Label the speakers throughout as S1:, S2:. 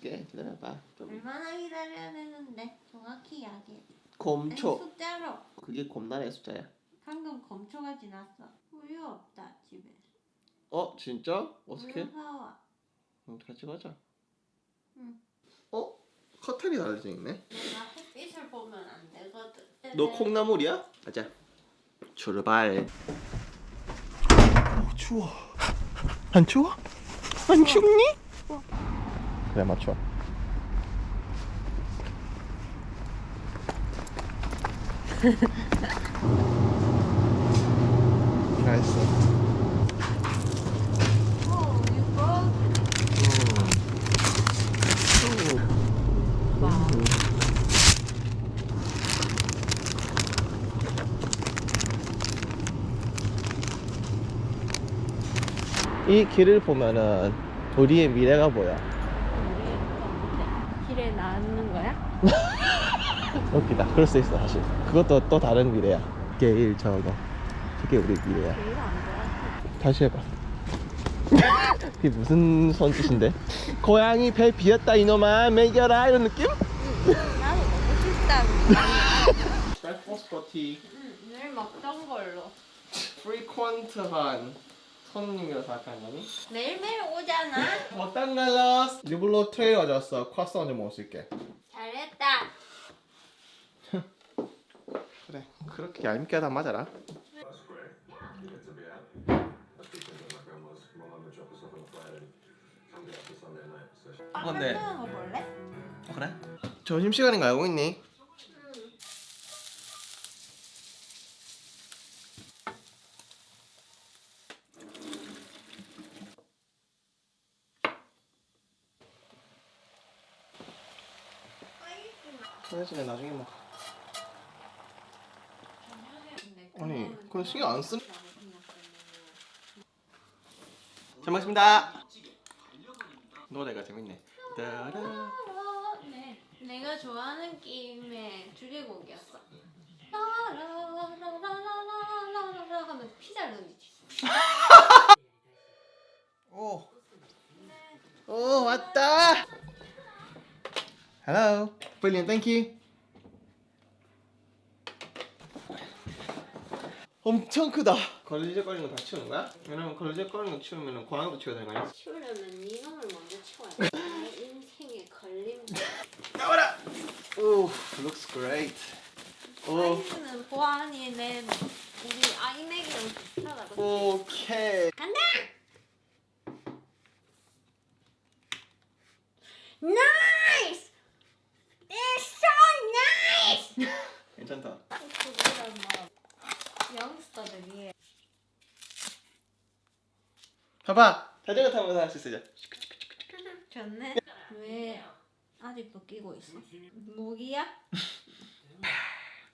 S1: 해줄게. 기다려봐. 좀
S2: 얼마나 기다려야 되는데 정확히 이야기해.
S1: 곰초.
S2: 숫자로.
S1: 그게 곰나라의 숫자야.
S2: 방금 검초가 지났어. 우유 없다 집에.
S1: 어 진짜? 어떻게?
S2: 우유 사와.
S1: 응, 같이 가자.
S2: 응.
S1: 어? 커튼이 달려져 있네.
S2: 내가 햇빛을 보면 안 되거든.
S1: 너 콩나물이야? 가자. 출발. 어, 추워. 안 추워? 안 춥니? 그래 맞춰. 나이스.
S2: 이
S1: 길을 보면은 우리의 미래가 보여.
S2: 나는 거야?
S1: 웃기다. 그럴 수 있어 사실. 그것도 또 다른 미래야. 게일 저거. 저게 우리 미래야.
S2: 제일 안 좋아.
S1: 다시 해봐. 그게 무슨 손짓인데? 고양이 배 비었다 이놈아 먹여라 이런 느낌?
S2: 나도 먹고 싶다. 응, 늘 먹던 걸로.
S1: frequent한 손님이라서 할까 했나니?
S2: 매일매일 오잖아.
S1: 먹당 갈라스 일부러 트레이 가져왔어 크로스 좀 먹을 수 있게
S2: 잘했다.
S1: 그래 그렇게 얄밉게 하다 맞아라
S3: 어, 네. 아, 한번
S2: 먹어볼래?
S1: 어, 그래? 점심시간인 거 알고 있니? 그래서 나중에 먹어 아니 그건 신경 안 쓰. 잘 먹습니다 노래가 재밌네 따라
S2: 네, 내가 좋아하는 게임의 주제곡이었어. 라라라라라라라라 하면서 피자를 던지
S1: Hello. Brilliant. Thank you. 엄청 크다. 걸리적거리는 거 다 치우는 거야? 왜냐면 걸리적거리는 거 치우면 고양이도 치워야 되는 거야.
S2: 치우려면 네 놈을 먼저 치워야 돼. 나의 인생의 걸림.
S1: 나와라. 오, looks great. 오,
S2: 사이즈는 보안이 내 우리 아이맥이랑 비슷하다. 그치?
S1: 오케이.
S2: 간다. Nice. It's so nice.
S1: 괜찮다.
S2: 그거를 뭐 영스터들이
S1: 봐봐. 자전거 타면서 할 수 있어. 이제.
S2: 좋네. 왜 아직도 끼고 있어? 모기야?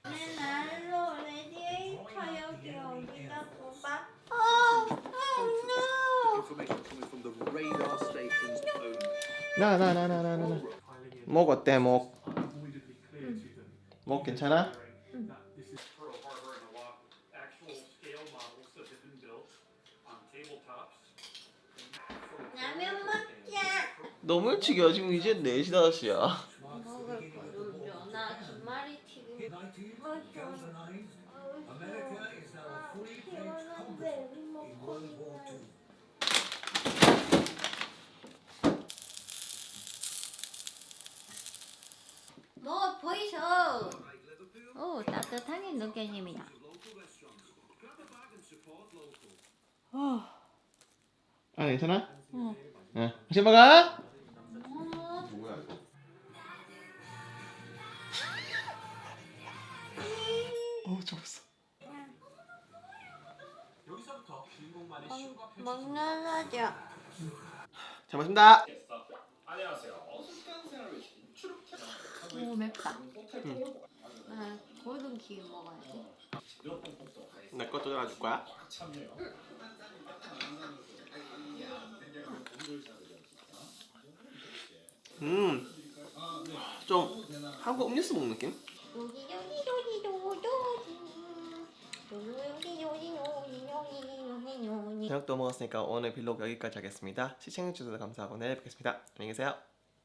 S2: 내 난로 레디에이터 여기 어디다 꼽아? Oh, oh no!
S4: Information coming from the radar stations only.
S1: 나 나 나 나 나 나. 목 어때 목? 목 괜찮아? 너무 일찍이야 지금 이제 4시 5시야
S2: 먹을 줘. 나 김말이 튀김. 아, 싶네. 뭐 보이셔. 오 따뜻하게 느껴집니다.
S1: 아 괜찮아?
S2: 응.
S1: 응 다시 먹어
S2: 어, 먹- 먹는 하자.
S1: 잘 먹습니다
S2: 오 맵다. 아 골든 키 먹어야지.
S1: 내 것도 잘라줄 거야? 음 좀 한국 음료수 먹는 느낌?
S2: 요
S1: 저녁도 먹었으니까 오늘 빌로그 여기까지 하겠습니다. 시청해주셔서 감사하고 내일 뵙겠습니다. 안녕히 계세요